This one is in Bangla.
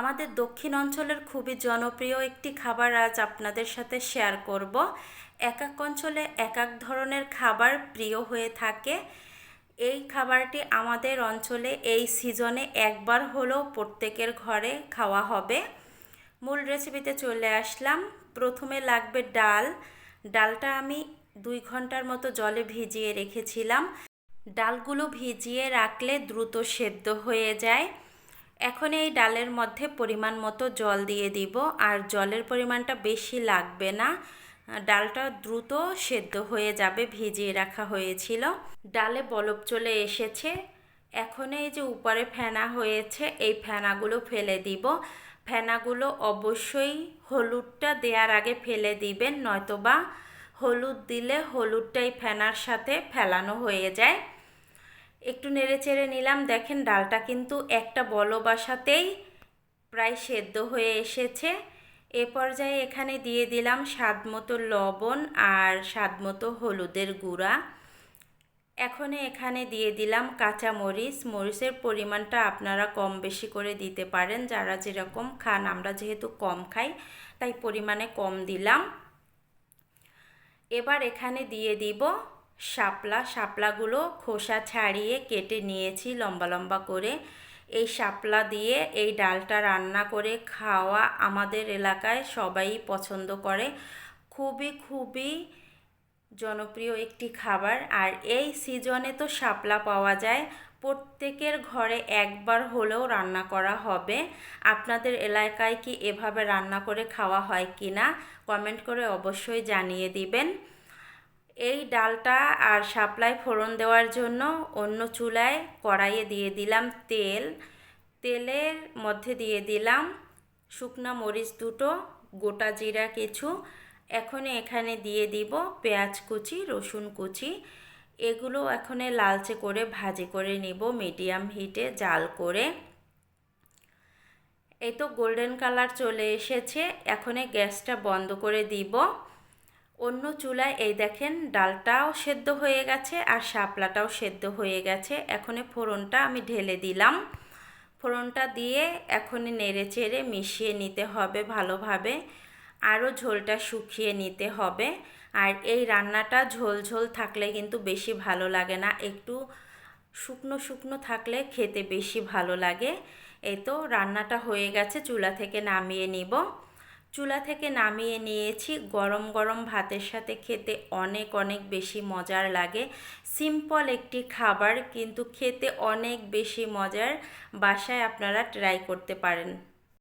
আমাদের দক্ষিণ অঞ্চলের খুবই জনপ্রিয় একটি খাবার আজ আপনাদের সাথে শেয়ার করব। এক এক অঞ্চলে এক এক ধরনের খাবার প্রিয় হয়ে থাকে। এই খাবারটি আমাদের অঞ্চলে এই সিজনে একবার হলেও প্রত্যেকের ঘরে খাওয়া হবে। মূল রেসিপিতে চলে আসলাম। প্রথমে লাগবে ডাল। ডালটা আমি দুই ঘণ্টার মতো জলে ভিজিয়ে রেখেছিলাম। ডালগুলো ভিজিয়ে রাখলে দ্রুত সেদ্ধ হয়ে যায়। এখন এই ডালের মধ্যে পরিমাণ মতো জল দিয়ে দিব, আর জলের পরিমাণটা বেশি লাগবে না। ডালটা দ্রুত সেদ্ধ হয়ে যাবে, ভিজিয়ে রাখা হয়েছিল। ডালে বলব চলে এসেছে। এখন এই যে উপরে ফেনা হয়েছে, এই ফেনাগুলো ফেলে দিব। ফেনাগুলো অবশ্যই হলুদটা দেওয়ার আগে ফেলে দিবেন, নয়তোবা হলুদ দিলে হলুদটাই ফেনার সাথে ফেলানো হয়ে যায়। একটু নেড়ে চেড়ে নিলাম। দেখেন ডালটা কিন্তু একটা বল বাসাতেই প্রায় সেদ্ধ হয়ে এসেছে। এ পর্যায়ে এখানে দিয়ে দিলাম স্বাদ মতো লবণ আর স্বাদ মতো হলুদের গুঁড়া। এখন এখানে দিয়ে দিলাম কাঁচা মরিচ মরিচের পরিমাণটা আপনারা কম বেশি করে দিতে পারেন। যারা যেরকম খান, আমরা যেহেতু কম খাই, তাই পরিমাণে কম দিলাম। এবার এখানে দিয়ে দিব শাপলা, শাপলাগুলো খোসা ছাড়িয়ে কেটে নিয়েছি লম্বা লম্বা করে। এই শাপলা দিয়ে এই ডালটা রান্না করে খাওয়া আমাদের এলাকায় সবাই পছন্দ করে। খুবই খুবই জনপ্রিয় একটি খাবার। আর এই সিজনে তো শাপলা পাওয়া যায়। প্রত্যেকের ঘরে একবার হলেও রান্না করা হবে। আপনাদের এলাকায় কি এভাবে রান্না করে খাওয়া হয় কি না কমেন্ট করে অবশ্যই জানিয়ে দিবেন। এই ডালটা আর শাপলায় ফোড়ন দেওয়ার জন্য অন্য চুলায় কড়াইয়ে দিয়ে দিলাম তেল। তেলের মধ্যে দিয়ে দিলাম শুকনা মরিচ দুটো, গোটা জিরা কিছু। এখন এখানে দিয়ে দিব পেঁয়াজ কুচি, রসুন কুচি। এগুলো এখানে লালচে করে ভাজি করে নিব মিডিয়াম হিটে জাল করে। এই তো গোল্ডেন কালার চলে এসেছে। এখনে গ্যাসটা বন্ধ করে দিব। অন্য চুলায়, এই দেখেন, ডালটাও সেদ্ধ হয়ে গেছে আর শাপলাটাও সেদ্ধ হয়ে গেছে। এখনই ফোড়নটা আমি ঢেলে দিলাম। ফোড়নটা দিয়ে এখনই নেড়ে চেড়ে মিশিয়ে নিতে হবে ভালোভাবে। আরও ঝোলটা শুকিয়ে নিতে হবে। আর এই রান্নাটা ঝোল ঝোল থাকলে কিন্তু বেশি ভালো লাগে না। একটু শুকনো শুকনো থাকলে খেতে বেশি ভালো লাগে। এই তো রান্নাটা হয়ে গেছে, চুলা থেকে নামিয়ে নিব। চুলা থেকে নামিয়ে নিয়েছি। গরম গরম ভাতের সাথে খেতে অনেক অনেক বেশি মজার লাগে। সিম্পল একটি খাবার, কিন্তু খেতে অনেক বেশি মজার। বাসায় আপনারা ট্রাই করতে পারেন।